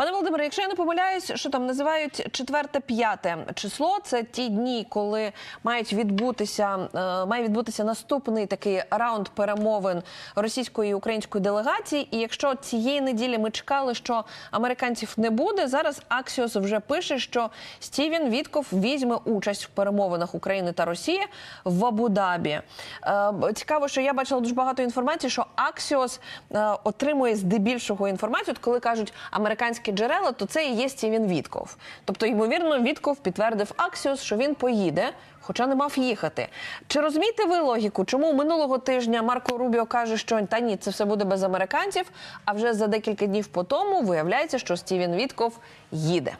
Пане Володимире, якщо я не помиляюсь, що там називають четверте-п'яте число, це ті дні, коли мають відбутися, е, має відбутися наступний такий раунд перемовин російської і української делегації. І якщо цієї неділі ми чекали, що американців не буде, зараз Аксіос вже пише, що Стівен Вітков візьме участь в перемовинах України та Росії в Абу-Дабі. Е, Цікаво, що я бачила дуже багато інформації, що Аксіос е, отримує здебільшого інформацію. От коли кажуть американські джерела, то це і є Стівен Вітков. Тобто, ймовірно, Вітков підтвердив Аксіос, що він поїде. Хоча не мав їхати. Чи розумієте ви логіку? Чому минулого тижня Марко Рубіо каже, що та ні, це все буде без американців, а вже за декілька днів по тому виявляється, що Стівен Вітков їде.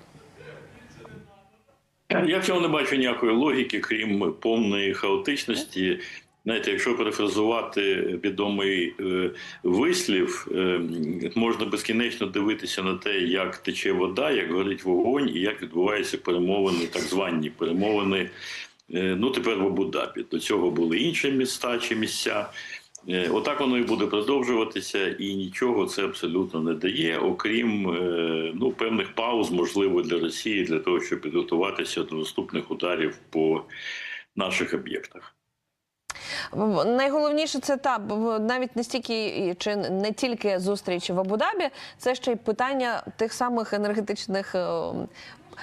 Я в цьому не бачу ніякої логіки, крім повної хаотичності. Знаєте, якщо перефразувати відомий е, вислів, е, можна безкінечно дивитися на те, як тече вода, як горить вогонь і як відбуваються перемовини, так звані перемовини. е, ну тепер в Абу-Дабі. До цього були інші міста чи місця. Е, Отак воно і буде продовжуватися, і нічого це абсолютно не дає, окрім е, ну певних пауз, можливо, для Росії для того, щоб підготуватися до наступних ударів по наших об'єктах. Найголовніше це та навіть не стільки чи не тільки зустріч в Абу-Дабі, це ще й питання тих самих енергетичних.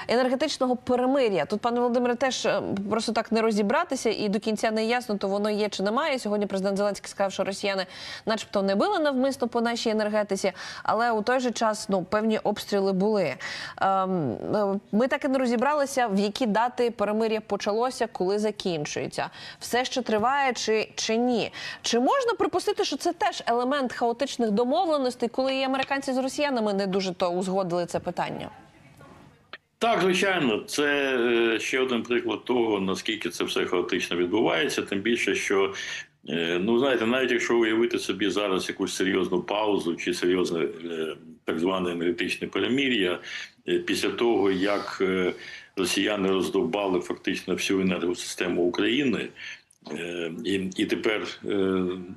Енергетичного перемир'я тут, пане Володимире, теж е, просто так не розібратися, і до кінця не ясно, то воно є чи немає. Сьогодні президент Зеленський сказав, що росіяни, начебто, не били навмисно по нашій енергетиці, але у той же час ну певні обстріли були. Ем, е, Ми так і не розібралися, в які дати перемир'я почалося, коли закінчується. Все ще триває чи, чи ні? Чи можна припустити, що це теж елемент хаотичних домовленостей, коли і американці з росіянами не дуже то узгодили це питання? Так, звичайно, це е, ще один приклад того, наскільки це все хаотично відбувається. Тим більше, що е, ну знаєте, навіть якщо уявити собі зараз якусь серйозну паузу чи серйозне е, так зване енергетичне перемір'я, після того як росіяни роздовбали фактично всю енергосистему України. І, і тепер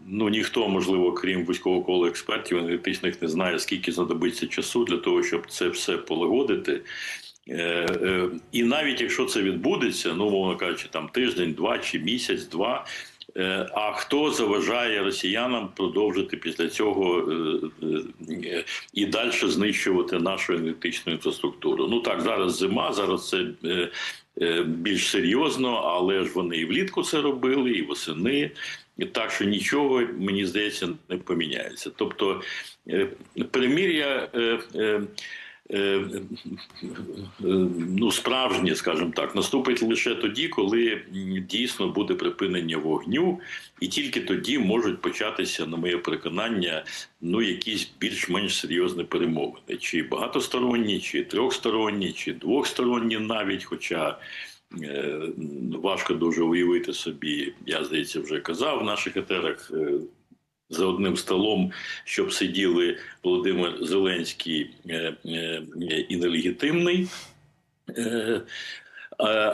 ну ніхто, можливо, крім вузького кола експертів енергетичних, не знає, скільки знадобиться часу для того, щоб це все полагодити. Е, е, І навіть якщо це відбудеться, ну мовно кажучи, там тиждень, два чи місяць, два. е, А хто заважає росіянам продовжити після цього і далі знищувати нашу енергетичну інфраструктуру? Ну так, зараз зима, зараз це більш серйозно, але ж вони і влітку це робили, і восени. Так що нічого, мені здається, не поміняється. Тобто е, е, е, ну, справжнє, скажімо так, наступить лише тоді, коли дійсно буде припинення вогню, і тільки тоді можуть початися, на моє переконання, ну якісь більш-менш серйозні перемовини, чи багатосторонні, чи трьохсторонні, чи двохсторонні навіть. Хоча е, важко дуже уявити собі, я здається, вже казав в наших етерах. За одним столом, щоб сиділи Володимир Зеленський е, е, і нелегітимний. Е,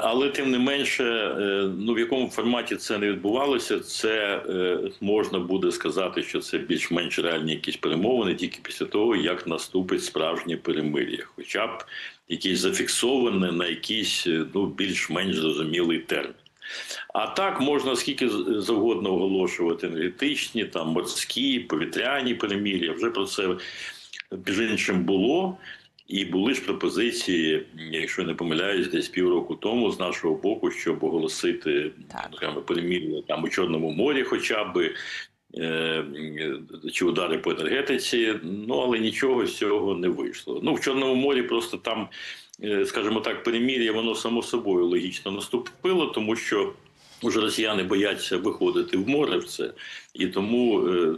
Але тим не менше, ну в якому форматі це не відбувалося, це можна буде сказати, що це більш-менш реальні якісь перемовини тільки після того, як наступить справжнє перемир'я, хоча б якесь зафіксоване на якийсь ну більш-менш зрозумілий термін. А так можна скільки завгодно оголошувати енергетичні, там морські, повітряні перемір'я. Вже про це між іншим було. І були ж пропозиції, якщо не помиляюсь, десь півроку тому з нашого боку, щоб оголосити Так. перемір'я там у Чорному морі, хоча б е, чи удари по енергетиці. Ну але нічого з цього не вийшло. Ну в Чорному морі просто там, скажімо так, перемір'я воно само собою логічно наступило, тому що. Уже росіяни бояться виходити в море в це, і тому е,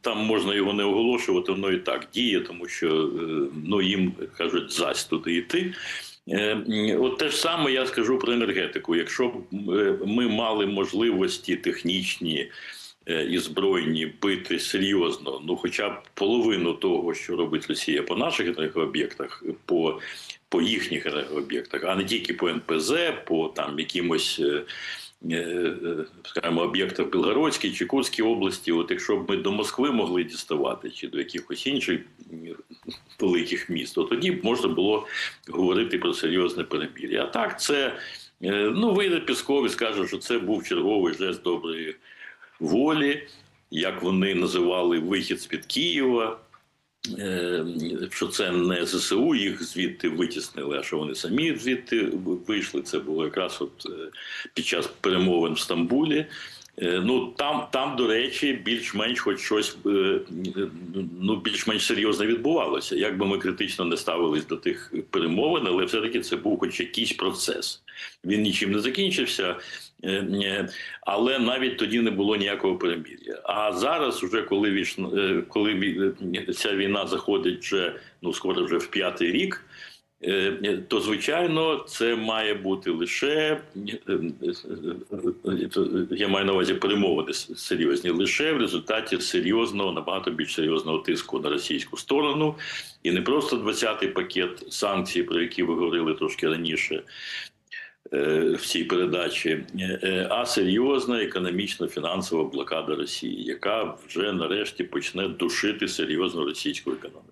там можна його не оголошувати, воно і так діє, тому що е, ну їм кажуть зась туди йти. Е, От те ж саме я скажу про енергетику. Якщо б е, ми мали можливості технічні е, і збройні бити серйозно, ну хоча б половину того, що робить Росія по наших енергооб'єктах, по, по їхніх енергооб'єктах, а не тільки по НПЗ, по там якимось. е, е, е, скажімо, об'єктах Білгородській чи Курській області. От якщо б ми до Москви могли діставати чи до якихось інших великих міст, то тоді б можна було говорити про серйозне перемір'я. А так, це е, ну вийде Пісков і скаже, що це був черговий жест доброї волі, як вони називали вихід з під Києва. Е, Що це не ЗСУ їх звідти витіснили, а що вони самі звідти вийшли. Це було якраз от е, під час перемовин в Стамбулі. Е, Ну там, там, до речі, більш-менш хоч щось е, ну більш-менш серйозно відбувалося. Як би ми критично не ставились до тих перемовин, але все-таки це був хоч якийсь процес. Він нічим не закінчився, е, але навіть тоді не було ніякого перемір'я. А зараз, вже коли віч, коли ця війна заходить вже ну скоро вже в п'ятий рік. Е, То звичайно, це має бути лише е, е, я маю на увазі перемовини серйозні лише в результаті серйозного, набагато більш серйозного тиску на російську сторону, і не просто 20-й пакет санкцій, про які ви говорили трошки раніше, в цій передачі, а серйозна економічно-фінансова блокада Росії, яка вже нарешті почне душити серйозну російську економіку.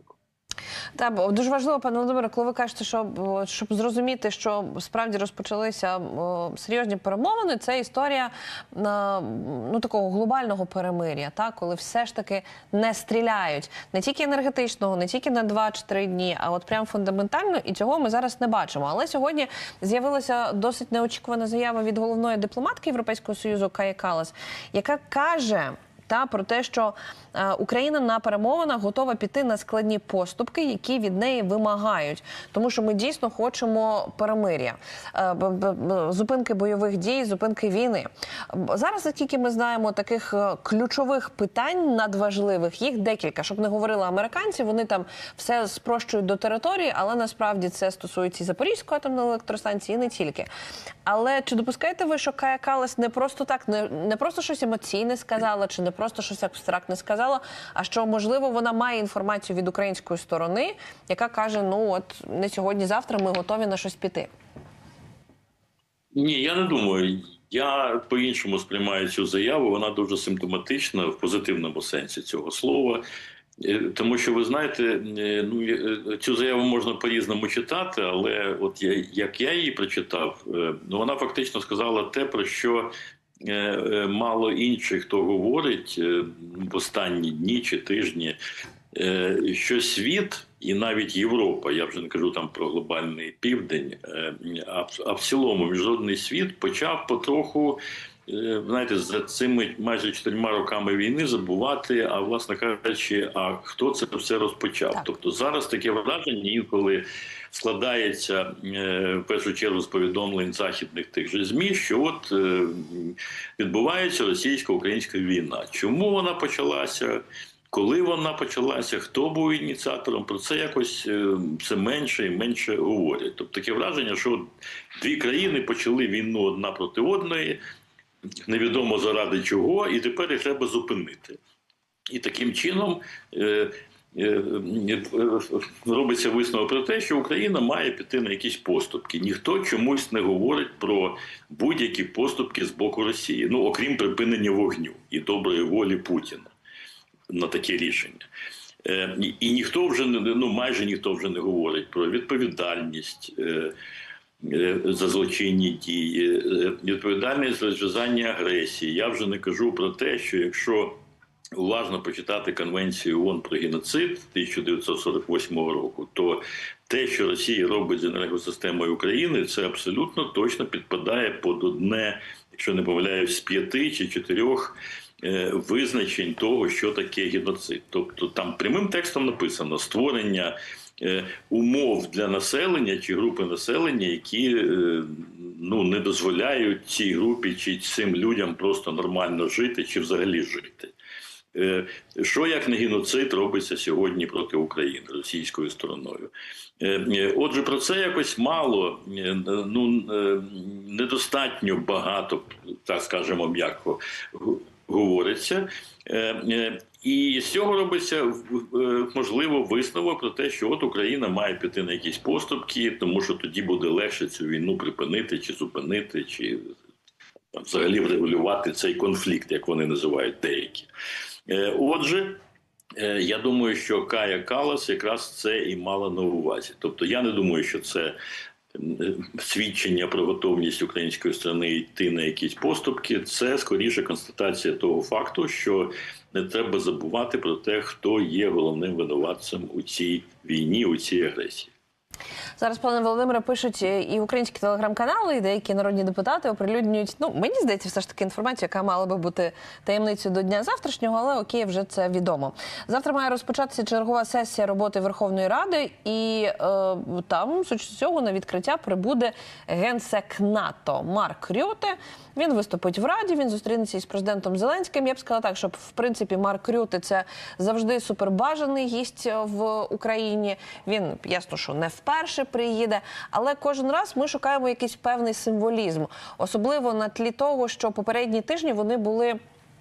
Так, дуже важливо, пане Володимире, коли ви кажете, що щоб зрозуміти, що справді розпочалися серйозні перемовини, це історія ну такого глобального перемир'я, так коли все ж таки не стріляють не тільки енергетичного, не тільки на 2 чи 3 дні, а от прям фундаментально, і цього ми зараз не бачимо. Але сьогодні з'явилася досить неочікувана заява від головної дипломатки Європейського союзу Каї Калас, яка каже та про те, що е, Україна на перемовинах готова піти на складні поступки, які від неї вимагають, тому що ми дійсно хочемо перемир'я, е, зупинки бойових дій, зупинки війни. Зараз, наскільки ми знаємо, таких е, ключових питань надважливих їх декілька. Щоб не говорили американці, вони там все спрощують до території, але насправді це стосується і Запорізької атомної електростанції, і не тільки. Але чи допускаєте ви, що Кая Калас не просто так, не, не просто щось емоційне сказала, чи не просто щось абстрактне сказала, а що можливо вона має інформацію від української сторони, яка каже: ну от не сьогодні, завтра ми готові на щось піти. Ні, я не думаю. Я по-іншому сприймаю цю заяву. Вона дуже симптоматична в позитивному сенсі цього слова. Е, Тому що ви знаєте, е, ну е, цю заяву можна по-різному читати, але от я як я її прочитав, ну вона фактично сказала те, про що мало інших хто говорить е, в останні дні чи тижні, е, що світ і навіть Європа, я вже не кажу там про глобальний південь, е, а в, цілому міжнародний світ почав потроху. е, Знаєте, за цими майже чотирма роками війни забувати, а власне кажучи, а хто це все розпочав? Так. Тобто зараз таке враження інколи складається е, в першу чергу з повідомлень західних тих же змі, що от е, відбувається російсько-українська війна. Чому вона почалася? Коли вона почалася, хто був ініціатором, про це якось е, все менше і менше говорять. Тобто таке враження, що дві країни почали війну одна проти одної, невідомо заради чого, і тепер їх треба зупинити. І таким чином робиться висновок про те, що Україна має піти на якісь поступки. Ніхто чомусь не говорить про будь-які поступки з боку Росії, ну окрім припинення вогню і доброї волі Путіна на таке рішення. Е, і- ніхто вже ну майже ніхто вже не говорить про відповідальність. е, е, За злочинні дії, е, відповідальність за розв'язання агресії. Я вже не кажу про те, що якщо уважно почитати Конвенцію ООН про геноцид 1948 року, то те, що Росія робить з енергосистемою України, це абсолютно точно підпадає під одне, якщо не помиляюсь, з п'яти чи чотирьох е, визначень того, що таке геноцид. Тобто там прямим текстом написано створення. е, Умов для населення чи групи населення, які е, ну не дозволяють цій групі чи цим людям просто нормально жити чи взагалі жити. Е, Що як не геноцид робиться сьогодні проти України російською стороною? Е, е, Отже, про це якось мало, ну недостатньо багато, так скажемо, м'яко говориться. І з цього робиться можливо висновок про те, що от Україна має піти на якісь поступки, тому що тоді буде легше цю війну припинити чи зупинити, чи взагалі врегулювати цей конфлікт, як вони називають деякі. Е, Отже, е, я думаю, що Кая Калас якраз це і мала на увазі. Тобто, я не думаю, що це е, свідчення про готовність української сторони йти на якісь поступки. Це скоріше констатація того факту, що не треба забувати про те, хто є головним винуватцем у цій війні, у цій агресії. Зараз, пане Володимире, пишуть е, і українські телеграм-канали, і деякі народні депутати оприлюднюють. Ну мені здається, все ж таки інформацію, яка мала би бути таємницею до дня завтрашнього, але окей, вже це відомо. Завтра має розпочатися чергова сесія роботи Верховної Ради, і е, там з цього на відкриття прибуде генсек НАТО Марк Рюте. Він виступить в Раді. Він зустрінеться із президентом Зеленським. Я б сказала так, щоб в принципі Марк Рюте це завжди супербажаний гість в Україні. Він ясно, що не вперше приїде, але кожен раз ми шукаємо якийсь певний символізм, особливо на тлі того, що попередні тижні вони були.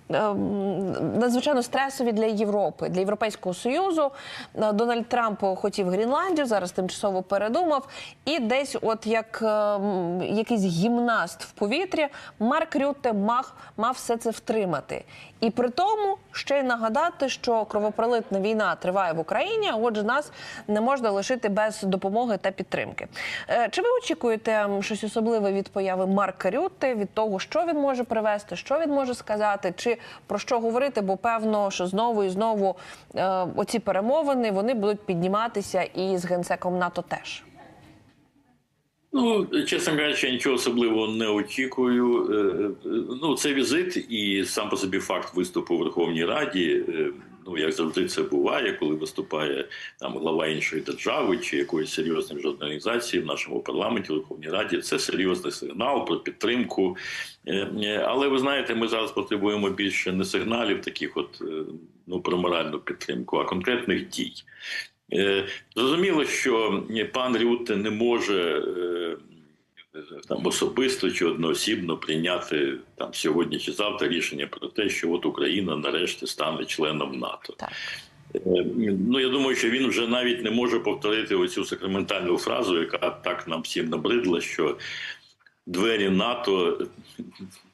Ем, Надзвичайно стресові для Європи, для Європейського союзу. Е, Дональд Трамп хотів Грінландію, зараз тимчасово передумав. І десь, от як ем, якийсь гімнаст в повітрі, Марк Рютте мав, мав все це втримати. І при тому ще й нагадати, що кровопролитна війна триває в Україні, а отже, нас не можна лишити без допомоги та підтримки. Е, Чи ви очікуєте щось особливе від появи Марка Рютте, від того, що він може привести, що він може сказати, чи про що говорити? Бо певно, що знову і знову е, оці перемовини вони будуть підніматися і з генсеком НАТО теж. Ну, чесно кажучи, я нічого особливого не очікую. Е, е, Ну, це візит і сам по собі факт виступу у Верховній Раді. е, Ну, як завжди, це буває, коли виступає там глава іншої держави чи якоїсь серйозної організації в нашому парламенті, Верховній Раді. Це серйозний сигнал про підтримку. Але ви знаєте, ми зараз потребуємо більше не сигналів, таких от ну про моральну підтримку, а конкретних дій. Е, Зрозуміло, що пан Рютте не може е, там особисто чи одноосібно прийняти там сьогодні чи завтра рішення про те, що от Україна нарешті стане членом НАТО. Так. Е, Ну я думаю, що він вже навіть не може повторити оцю сакраментальну фразу, яка так нам всім набридла, що двері НАТО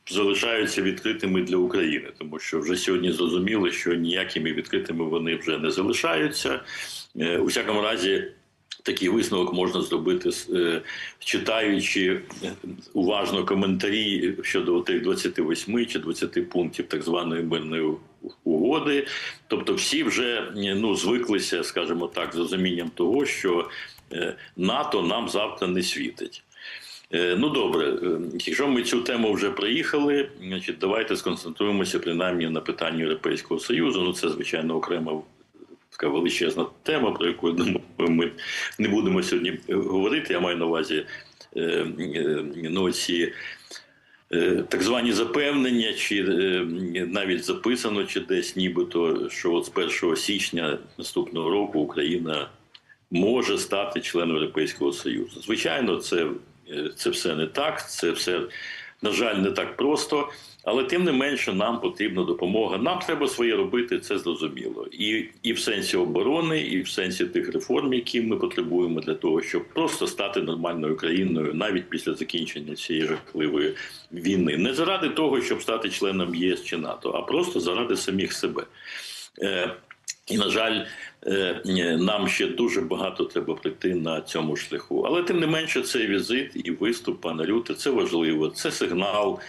залишаються відкритими для України, тому що вже сьогодні зрозуміло, що ніякими відкритими вони вже не залишаються. Е, У всякому разі, такий висновок можна зробити, е, читаючи е, уважно коментарі щодо тих 28 чи 20 пунктів так званої мирної угоди. Тобто, всі вже ну звиклися, скажімо так, з розумінням того, що НАТО нам завтра не світить. Ну добре, якщо ми цю тему вже проїхали, значить давайте сконцентруємося принаймні на питанні Європейського Союзу. Ну це звичайно окрема така величезна тема, про яку ми не будемо сьогодні говорити. Я маю на увазі е, е, ну, ці е, так звані запевнення, чи навіть записано, чи десь нібито, що от з 1 січня наступного року Україна може стати членом Європейського Союзу. Звичайно, це, це все не так, це все, на жаль, не так просто. Але тим не менше нам потрібна допомога. Нам треба своє робити, це зрозуміло. І, і в сенсі оборони, і в сенсі тих реформ, які ми потребуємо для того, щоб просто стати нормальною країною навіть після закінчення цієї жахливої війни. Не заради того, щоб стати членом ЄС чи НАТО, а просто заради самих себе. Е, і, на жаль, е, нам ще дуже багато треба пройти на цьому шляху. Але тим не менше, цей візит і виступ пана Люте це важливо, це сигнал.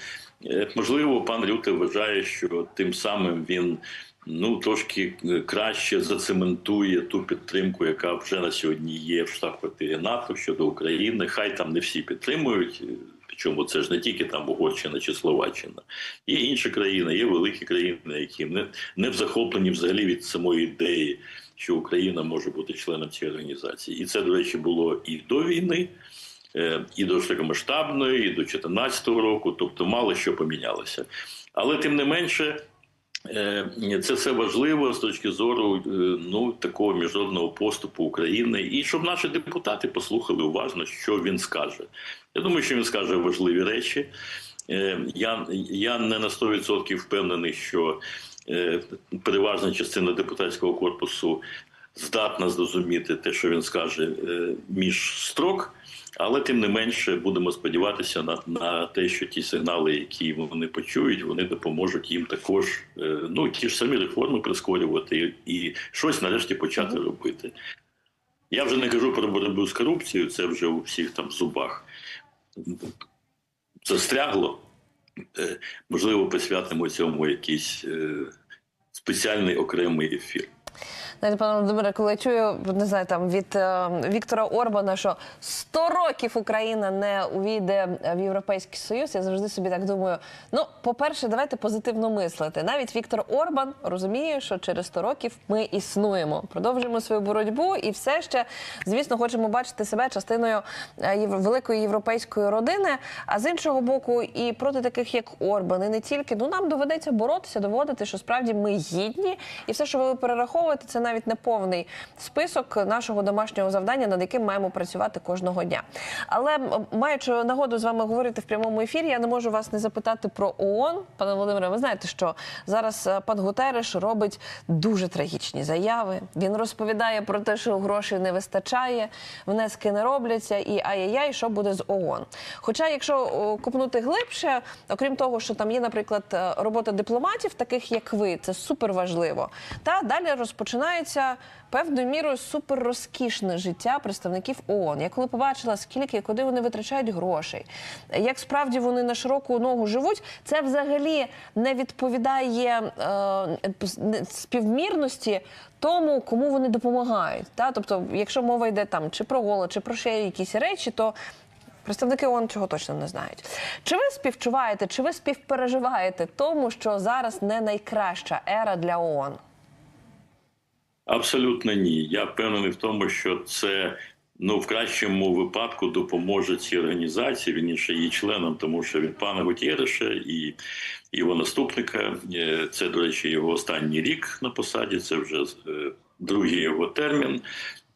Е, Можливо, пан Люте вважає, що тим самим він ну трошки е, краще зацементує ту підтримку, яка вже на сьогодні є в штаб-квартирі НАТО щодо України. Хай там не всі підтримують. е, Причому це ж не тільки там Угорщина чи Словаччина, є інші країни, є великі країни, які не, не захоплені взагалі від самої ідеї, що Україна може бути членом цієї організації. І це, до речі, було і до війни, і до широкомасштабної, і до 2014 року, тобто мало що помінялося. Але тим не менше. е, Це все важливо з точки зору е, ну такого міжнародного поступу України, і щоб наші депутати послухали уважно, що він скаже. Я думаю, що він скаже важливі речі. Е, Я, я не на 100% впевнений, що е, переважна частина депутатського корпусу здатна зрозуміти те, що він скаже е, між строк. Але тим не менше будемо сподіватися на, на те, що ті сигнали, які вони почують, вони допоможуть їм також е, ну ті ж самі реформи прискорювати і, щось нарешті почати робити. Я вже не кажу про боротьбу з корупцією, це вже у всіх там зубах застрягло. Е, Можливо, присвятимо цьому якийсь е, спеціальний окремий ефір. Знаєте, пане Володимире, коли чую, не знаю, там від е, Віктора Орбана, що 100 років Україна не увійде в Європейський Союз, я завжди собі так думаю. Ну, по-перше, давайте позитивно мислити. Навіть Віктор Орбан розуміє, що через 100 років ми існуємо, продовжуємо свою боротьбу і все ще, звісно, хочемо бачити себе частиною е, великої європейської родини. А з іншого боку, і проти таких як Орбан, і не тільки, ну нам доведеться боротися, доводити, що справді ми гідні, і все, що ви перераховуєте, це навіть не повний список нашого домашнього завдання, над яким маємо працювати кожного дня. Але маючи нагоду з вами говорити в прямому ефірі, я не можу вас не запитати про ООН. Пане Володимире, ви знаєте, що зараз е, пан Гутереш робить дуже трагічні заяви. Він розповідає про те, що грошей не вистачає, внески не робляться, і ай-яй-яй, що буде з ООН. Хоча, якщо копнути глибше, окрім того, що там є, наприклад, е, робота дипломатів, таких як ви, це супер важливо. Та далі розпочинається певною мірою супер розкішне життя представників ООН. Я коли побачила, скільки і куди вони витрачають грошей, як справді вони на широку ногу живуть, це взагалі не відповідає е, співмірності тому, кому вони допомагають. Та? Тобто, якщо мова йде там чи про голод, чи про ще якісь речі, то Представники ООН цього точно не знають. Чи ви співчуваєте, чи ви співпереживаєте тому, що зараз не найкраща ера для ООН? Абсолютно ні. Я впевнений в тому, що це ну в кращому випадку допоможе цій організації, Він ще її членам, тому що від пана Гутєреша і його наступника, е, це, до речі, його останній рік на посаді, це вже е, другий його термін.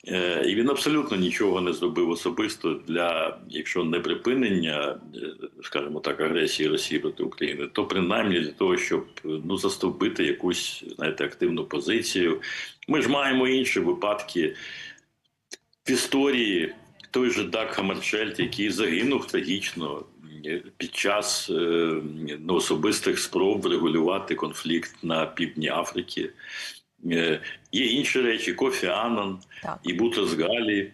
Е, І він абсолютно нічого не зробив особисто для, якщо не припинення, е, скажімо так, агресії Росії проти України, то принаймні для того, щоб ну застовбити якусь знаєте активну позицію. Ми ж маємо інші випадки в історії. Той же Даг Хамаршельд, який загинув трагічно е, під час ну, особистих спроб врегулювати конфлікт на півдні Африки. Е, Є інші речі: Кофі Аннан і Бутрас Галі,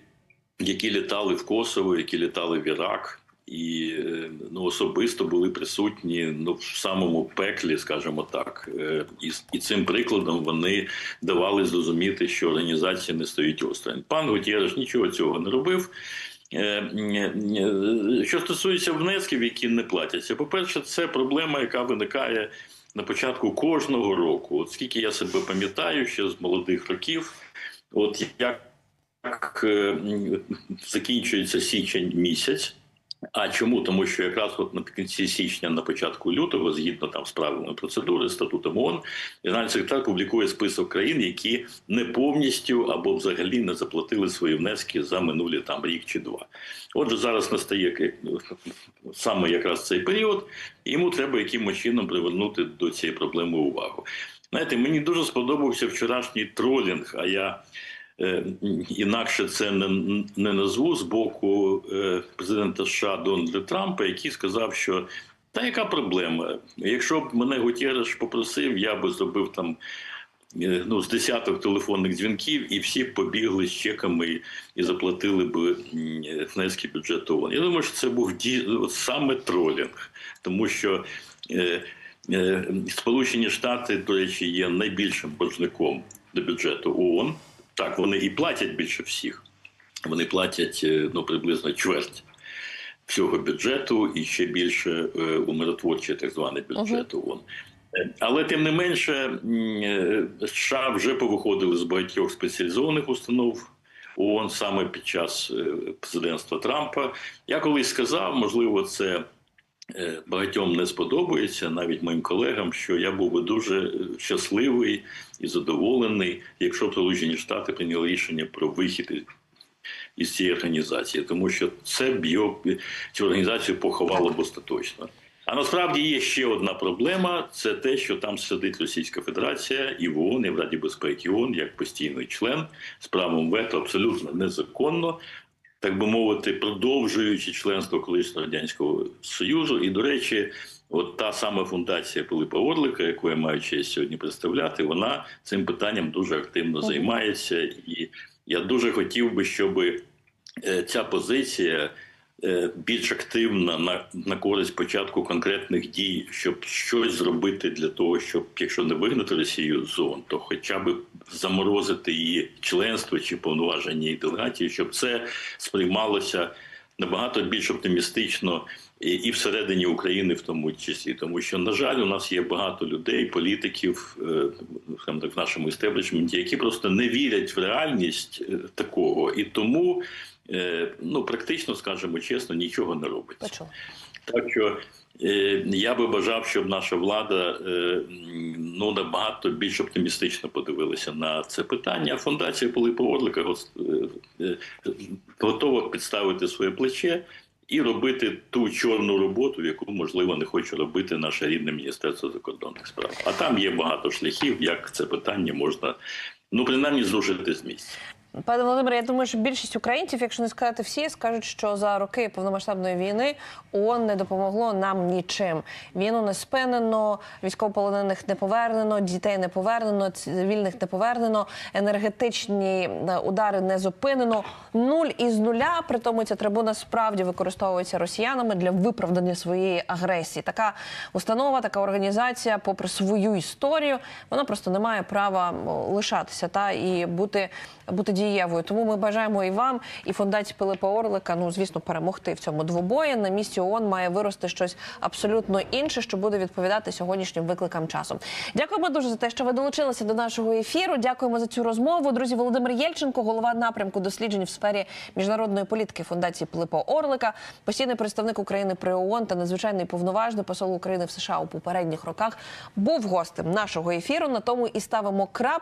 які літали в Косово, які літали в Ірак, і е, ну, особисто були присутні ну, в самому пеклі, скажімо так. Е, І, і цим прикладом вони давали зрозуміти, що організація не стоїть осторонь. Пан Гутєреш нічого цього не робив. Що стосується внесків, які не платяться, по-перше, це проблема, яка виникає на початку кожного року. От скільки я себе пам'ятаю ще з молодих років, от як як е, закінчується січень місяць. А чому? Тому що якраз от наприкінці січня, на початку лютого, згідно там з правилами процедури, статутом ООН, генеральний секретар публікує список країн, які не повністю або взагалі не заплатили свої внески за минулі там рік чи два. Отже, зараз настає саме якраз цей період, і йому треба якимось чином привернути до цієї проблеми увагу. Знаєте, мені дуже сподобався вчорашній тролінг, а я інакше це не, не назву з боку е, президента США Дональда Трампа, який сказав, що та яка проблема? Якщо б мене Гутєреш попросив, я би зробив там. е, Ну, з десяток телефонних дзвінків, і всі побігли з чеками і заплатили б внески бюджету ООН. Я думаю, що це був ді... саме тролінг, тому що е, е, Сполучені Штати, до речі, є найбільшим боржником до бюджету ООН. Так, вони і платять більше всіх. Вони платять е, ну, приблизно чверть всього бюджету і ще більше е, у миротворчий так званий бюджет ООН. Е, Але тим не менше, США вже повиходили з багатьох спеціалізованих установ ООН саме під час президентства Трампа. Я колись сказав, можливо, це багатьом не сподобається, навіть моїм колегам, що я був би дуже е, щасливий і задоволений, якщо б Сполучені Штати прийняли рішення про вихід із- цієї організації, тому що це б цю організацію поховало б остаточно. А насправді є ще одна проблема: це те, що там сидить Російська Федерація і в ООН, і в Раді безпеки ООН як постійний член з правом вето абсолютно незаконно. Так би мовити, продовжуючи членство колишнього радянського союзу. І до речі, от та сама фундація Пилипа Орлика, яку я маю честь сьогодні представляти, вона цим питанням дуже активно займається, і я дуже хотів би, щоб ця позиція. Е, Більш активна на, на користь початку конкретних дій, щоб щось зробити для того, щоб якщо не вигнати Росію з зон, то хоча б заморозити її членство чи повноваження її делегації, щоб це сприймалося набагато більш оптимістично і, і всередині України, в тому числі, тому що на жаль, у нас є багато людей, політиків, е, так, в нашому істеблішменті, які просто не вірять в реальність е, такого, і тому ну практично, скажімо чесно, нічого не робиться. Почула. Так що е, я би бажав, щоб наша влада е, ну набагато більш оптимістично подивилася на це питання. А Фундація Пилипа Орлика е, е, готова підставити своє плече і робити ту чорну роботу, яку можливо не хоче робити наше рідне міністерство закордонних справ. А там є багато шляхів, як це питання можна ну принаймні зрушити з місця. Пане Володимире, я думаю, що більшість українців, якщо не сказати всі, скажуть, що за роки повномасштабної війни ООН не допомогло нам нічим. Війну не спинено, військовополонених не повернено, дітей не повернено, цивільних не повернено, енергетичні е, удари не зупинено. Нуль із нуля. При тому ця трибуна справді використовується росіянами для виправдання своєї агресії. Така установа, така організація, попри свою історію, вона просто не має права лишатися та і бути, бути дієвою. Тому ми бажаємо і вам, і фундації Пилипа Орлика, ну звісно, перемогти в цьому двобої. На місці ООН має вирости щось абсолютно інше, що буде відповідати сьогоднішнім викликам часу. Дякуємо дуже за те, що ви долучилися до нашого ефіру. Дякуємо за цю розмову. Друзі, Володимир Єльченко, голова напрямку досліджень в сфері міжнародної політики фундації Пилипа Орлика, постійний представник України при ООН та надзвичайний повноважний посол України в США у попередніх роках, був гостем нашого ефіру. На тому і ставимо крапку.